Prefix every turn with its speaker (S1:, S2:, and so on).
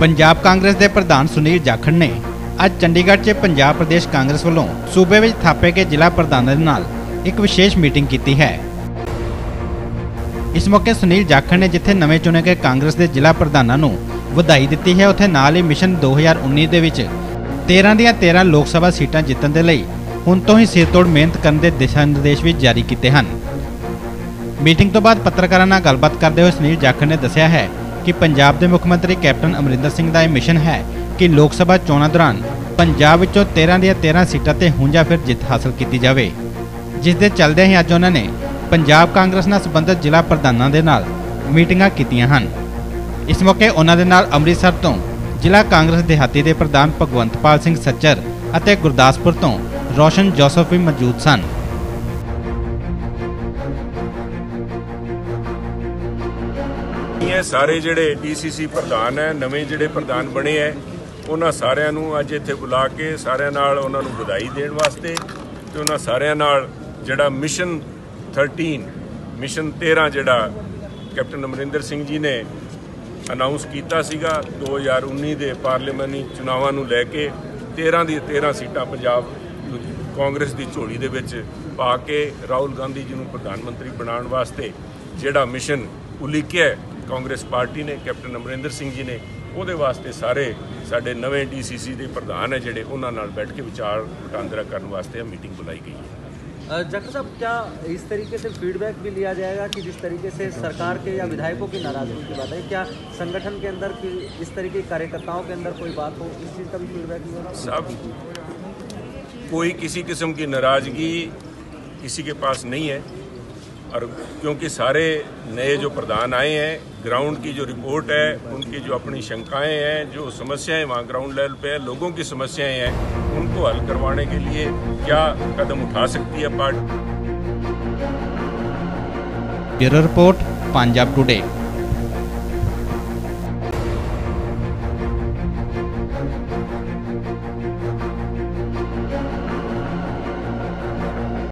S1: ਪੰਜਾਬ ਕਾਂਗਰਸ ਦੇ ਪ੍ਰਧਾਨ ਸੁਨੀਲ ਜਾਖੜ ਨੇ ਅੱਜ ਚੰਡੀਗੜ੍ਹ 'ਚ ਪੰਜਾਬ ਪ੍ਰਦੇਸ਼ ਕਾਂਗਰਸ ਵੱਲੋਂ ਸੂਬੇ ਵਿੱਚ ਥਾਪੇ ਗਏ ਜ਼ਿਲ੍ਹਾ ਪ੍ਰਧਾਨਾਂ ਦੇ ਨਾਲ ਇੱਕ ਵਿਸ਼ੇਸ਼ ਮੀਟਿੰਗ ਕੀਤੀ ਹੈ। ਇਸ ਮੌਕੇ ਸੁਨੀਲ ਜਾਖੜ ਨੇ ਜਿੱਥੇ ਨਵੇਂ ਚੁਣੇ ਗਏ ਕਾਂਗਰਸ ਦੇ ਜ਼ਿਲ੍ਹਾ ਪ੍ਰਧਾਨਾਂ ਨੂੰ ਵਧਾਈ ਦਿੱਤੀ ਹੈ, ਉੱਥੇ ਨਾਲ ਹੀ ਮਿਸ਼ਨ 2019 ਦੇ ਵਿੱਚ 13 ਦੀਆਂ 13 ਲੋਕ ਸਭਾ ਸੀਟਾਂ ਜਿੱਤਣ ਦੇ ਲਈ ਹੁਣ ਤੋਂ ਹੀ ਸਿਰਤੋੜ ਮਿਹਨਤ ਕਰਨ ਦੇ ਦਿਸ਼ਾ ਨਿਰਦੇਸ਼ ਵੀ ਜਾਰੀ ਕੀਤੇ ਹਨ। ਮੀਟਿੰਗ ਤੋਂ ਬਾਅਦ ਪੱਤਰਕਾਰਾਂ ਨਾਲ ਗੱਲਬਾਤ ਕਰਦੇ ਹੋਏ ਸੁਨੀਲ ਜਾਖੜ ਨੇ ਦੱਸਿਆ ਹੈ ਕਿ ਪੰਜਾਬ ਦੇ ਮੁੱਖ ਮੰਤਰੀ ਕੈਪਟਨ ਅਮਰਿੰਦਰ ਸਿੰਘ ਦਾ ਇਹ ਮਿਸ਼ਨ ਹੈ ਕਿ ਲੋਕ ਸਭਾ ਚੋਣਾਂ ਦੌਰਾਨ ਪੰਜਾਬ ਵਿੱਚੋਂ 13 ਦੀਆਂ 13 ਸੀਟਾਂ ਤੇ ਹੁਣ ਫਿਰ ਜਿੱਤ ਹਾਸਲ ਕੀਤੀ ਜਾਵੇ। ਜਿਸ ਦੇ ਚੱਲਦਿਆਂ ਹੀ ਅੱਜ ਉਹਨਾਂ ਨੇ ਪੰਜਾਬ ਕਾਂਗਰਸ ਨਾਲ ਸੰਬੰਧਿਤ ਜ਼ਿਲ੍ਹਾ ਪ੍ਰਧਾਨਾਂ ਦੇ ਨਾਲ ਮੀਟਿੰਗਾਂ ਕੀਤੀਆਂ ਹਨ। ਇਸ ਮੌਕੇ ਉਹਨਾਂ ਦੇ ਨਾਲ ਅੰਮ੍ਰਿਤਸਰ ਤੋਂ ਜ਼ਿਲ੍ਹਾ ਕਾਂਗਰਸ ਦਿਹਾਤੀ ਦੇ ਪ੍ਰਧਾਨ ਭਗਵੰਤਪਾਲ ਸਿੰਘ ਸੱਚਰ ਅਤੇ ਗੁਰਦਾਸਪੁਰ ਤੋਂ ਰੋਸ਼ਨ ਜੋਸਫ ਵੀ ਮੌਜੂਦ ਸਨ।
S2: ਇਹ ਸਾਰੇ ਜਿਹੜੇ ਡੀਸੀਸੀ ਪ੍ਰਧਾਨ ਹੈ, ਨਵੇਂ ਜਿਹੜੇ ਪ੍ਰਧਾਨ ਬਣੇ ਹੈ, ਉਹਨਾਂ ਸਾਰਿਆਂ ਨੂੰ ਅੱਜ ਇੱਥੇ ਬੁਲਾ ਕੇ ਸਾਰਿਆਂ ਨਾਲ ਉਹਨਾਂ ਨੂੰ ਵਧਾਈ ਦੇਣ ਵਾਸਤੇ ਤੇ ਉਹਨਾਂ ਸਾਰਿਆਂ ਨਾਲ ਜਿਹੜਾ ਮਿਸ਼ਨ 13 ਮਿਸ਼ਨ 13 ਜਿਹੜਾ ਕੈਪਟਨ ਅਮਰਿੰਦਰ ਸਿੰਘ ਜੀ ਨੇ ਅਨਾਉਂਸ ਕੀਤਾ ਸੀਗਾ 2019 ਦੇ ਪਾਰਲੀਮਾਨੀ ਚੁਣਾਵਾਂ ਨੂੰ ਲੈ ਕੇ 13 ਦੀ 13 ਸੀਟਾਂ ਪੰਜਾਬ ਕਾਂਗਰਸ ਦੀ ਝੋਲੀ ਦੇ ਵਿੱਚ ਪਾ ਕੇ ਰਾਹੁਲ ਗਾਂਧੀ ਜੀ ਨੂੰ ਪ੍ਰਧਾਨ ਮੰਤਰੀ ਬਣਾਉਣ ਵਾਸਤੇ ਜਿਹੜਾ ਮਿਸ਼ਨ ਉਲੀਕਿਆ ਕਾਂਗਰਸ ਪਾਰਟੀ ਨੇ ਕੈਪਟਨ ਅਮਰਿੰਦਰ ਸਿੰਘ ਜੀ ਨੇ ਉਹਦੇ ਵਾਸਤੇ ਸਾਰੇ ਸਾਡੇ ਨਵੇਂ ਡੀਸੀਸੀ ਦੇ ਪ੍ਰਧਾਨ ਹੈ ਜਿਹੜੇ ਉਹਨਾਂ ਨਾਲ ਬੈਠ ਕੇ ਵਿਚਾਰ ਵਟਾਂਦਰਾ ਕਰਨ ਵਾਸਤੇ ਇਹ ਮੀਟਿੰਗ ਬੁਲਾਈ ਗਈ ਹੈ
S3: जक्र साहब क्या इस तरीके से फीडबैक भी लिया जाएगा कि जिस तरीके से सरकार के या विधायकों की नाराजगी की बात है क्या संगठन के अंदर की इस तरीके के कार्यकर्ताओं के अंदर कोई बात हो इस चीज़ का भी फीडबैक भी होगा
S2: सब कोई किसी किस्म की नाराजगी किसी के पास नहीं है और क्योंकि सारे नए जो प्रधान आए हैं ग्राउंड की जो रिपोर्ट है, उनकी जो अपनी शंकाएँ हैं, जो समस्याएँ वहाँ ग्राउंड लेवल पे है, लोगों की समस्याएँ हैं, उनको हल करवाने के लिए क्या कदम उठा सकती है पार्टी?
S1: Report, Punjab today.